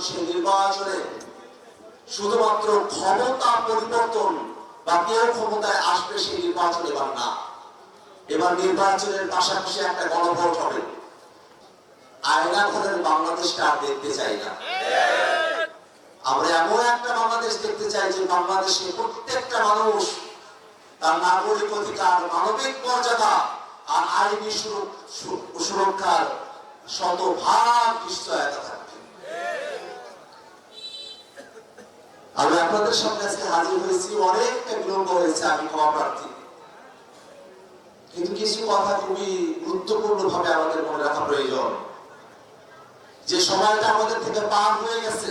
নির্বাচনে শুধুমাত্র ক্ষমতা পরিবর্তন বা কেউ ক্ষমতায় আসবে সেই নির্বাচন এবার না। এবার নির্বাচনের পাশাপাশি একটা গণভোট হবে। আয়না আর দেখতে চাই না। আমরা এমন একটা বাংলাদেশ দেখতে চাই যে বাংলাদেশে প্রত্যেকটা মানুষ তার নাগরিক অধিকার, মানবিক মর্যাদা আর আইনি সুরক্ষার শতভাগ নিশ্চয়তা থাকবে। আমি আপনাদের সামনে আজকে হাজির হয়েছি, অনেকটা বিলম্ব হয়েছে আমি ক্ষমা প্রার্থী। কিন্তু কিছু কথা খুবই গুরুত্বপূর্ণ ভাবে আমাদের মনে রাখা প্রয়োজন। যে সময়টা আমাদের থেকে পার হয়ে গেছে,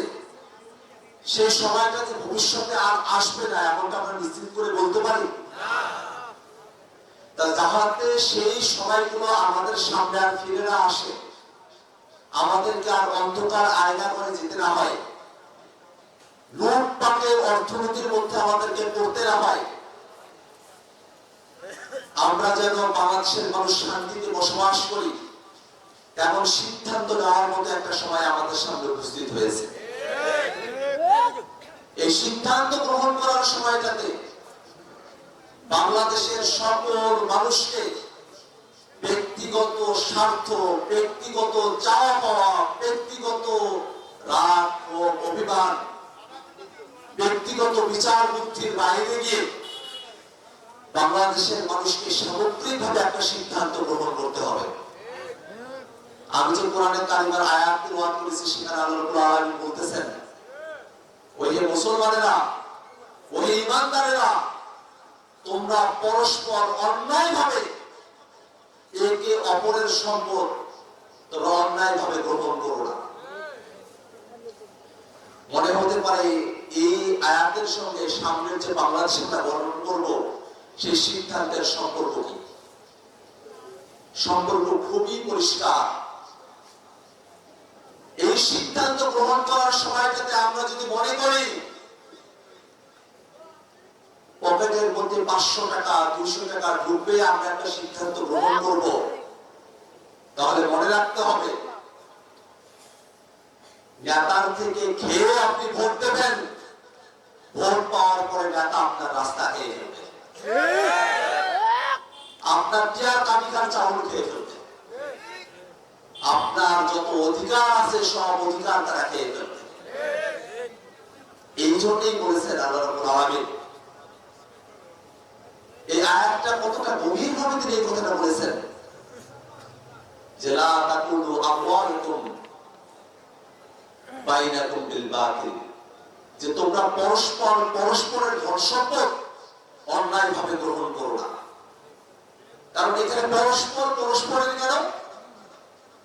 সেই সময়টা যে ভবিষ্যতে আর আসবে না, এমনটা আমরা নিশ্চিত করে বলতে পারি? তা যাহাতে সেই সময়গুলো আমাদের সামনে আর ফিরে না আসে, আমাদেরকে আর অন্ধকার আয়না করে যেতে না হয়। অর্থনীতির মধ্যে আমাদেরকে পড়তে না হয়। আমরা যেন বাংলাদেশের মানুষ শান্তিতে বসবাস করি তেমন সিদ্ধান্ত নেওয়ার মতো একটা সময় আমাদের সামনে উপস্থিত হয়েছে। এই সিদ্ধান্ত গ্রহণ করার সময়টাতে বাংলাদেশের সকল মানুষকে ব্যক্তিগত স্বার্থ, ব্যক্তিগত চাওয়া পাওয়া, ব্যক্তিগত রাগ ও অভিমান ব্যক্তিগত বিচার বুদ্ধির বাইরে গিয়ে বাংলাদেশের মানুষকে সামগ্রিকভাবে একটা সিদ্ধান্ত গ্রহণ করতে হবে। আমি যে কোরআনের কালিমার আয়াত করেছি সেখানে আল্লাহ বলতেছেন ওই মুসলমানেরা ওই ইমানদারেরা তোমরা পরস্পর অন্যায় ভাবে একে অপরের সম্পদ তোমরা অন্যায় ভাবে গ্রহণ করো না। পারে এই আয়াতের সঙ্গে সামনের যে বাংলাদেশটা বর্ণন করব, সেই সিদ্ধান্তের সম্পর্ক কি? সম্পর্ক খুবই পরিষ্কার। এই সিদ্ধান্ত গ্রহণ করার সময়টাতে আমরা যদি মনে করি, পকেটের মধ্যে পাঁচশো টাকা, দুইশো টাকা ঢুকবে, আমরা একটা সিদ্ধান্ত গ্রহণ করব। তাহলে মনে রাখতে হবে নেতার থেকে খেয়ে আপনি ভোট দেবেন। ভোট পাওয়ার পরে নেতা আপনার রাস্তা খেয়ে আপনার চেয়ার কামিকার চাউল খেয়ে ফেলবে। আপনার যত অধিকার আছে, সব অধিকার তারা খেয়ে ফেলবে। এই জন্যই বলেছেন আল্লাহ রাব্বুল আলামিন। এই আয়াতটা কতটা গভীর ভাবে তিনি এই কথাটা বলেছেন? যে লা তাকুলু আমওয়ালুকুম যে তোমরা পরস্পর, পরস্পরের ধন সম্পদ অন্যায় ভাবে গ্রহণ করো না। কারণ এখানে পরস্পর, পরস্পরের কেন?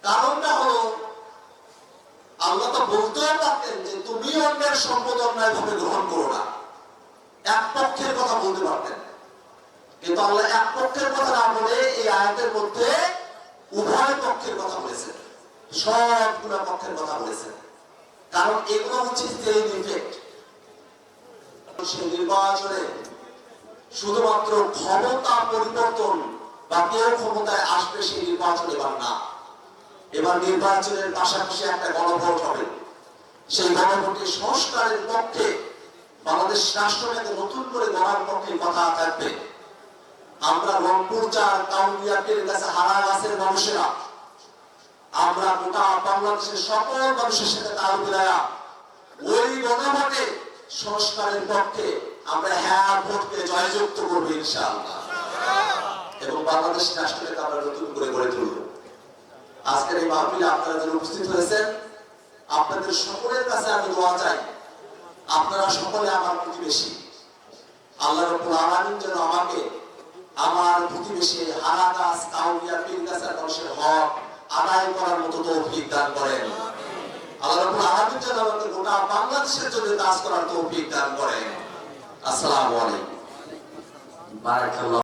কারণটা হলো, আল্লাহ তো বলতেও পারতেন যে তুমি অন্যের সম্পদ অন্যায় ভাবে গ্রহণ করো না। এক পক্ষের কথা বলতে পারতেন। কিন্তু আল্লাহ এক পক্ষের কথা না বলে এই আয়াতের মধ্যে উভয় পক্ষের কথা বলেছেন। সবগুলো পক্ষের কথা বলেছেন। কারণ এগুলো হচ্ছে চেইন ইফেক্ট সে নির্বাচনে শুধুমাত্র ক্ষমতা পরিবর্তন বা কেউ ক্ষমতায় আসবে সেই নির্বাচন এবার না। এবার নির্বাচনের পাশাপাশি একটা গণভোট হবে। সেই গণভোটে সংস্কারের পক্ষে বাংলাদেশ রাষ্ট্রটাকে নতুন করে গড়ার পক্ষে কথা থাকবে। আমরা রংপুর চার কাউন্টিয়াপের কাছে হারা গাছের মানুষেরা আমরা গোটা বাংলাদেশের সকল মানুষের সাথে তাল মিলায়া ওই গণভোটে সংস্কারের পক্ষে আমরা হ্যাঁ ভোটকে জয়যুক্ত করব ইনশাআল্লাহ। এবং বাংলাদেশ রাষ্ট্রটাকে আমরা নতুন করে গড়ে তুলব। আজকের এই মাহফিলে আপনারা যারা উপস্থিত হয়েছেন, আপনাদের সকলের কাছে আমি দোয়া চাই, আপনারা সকলে আমার প্রতিবেশী। আল্লাহ রব্বুল আলামিন যেন আমাকে, আমার প্রতিবেশী হারা গাছ কাউরিয়া পীর গাছের মানুষের হক আদায় করার মতো তৌফিক দান করেন। আল্লাহ রাব্বুল আমাকে গোটা বাংলাদেশের জন্য কাজ করার তৌফিক দান করেন। আসসালামু আলাইকুম। বারাকাল্লাহ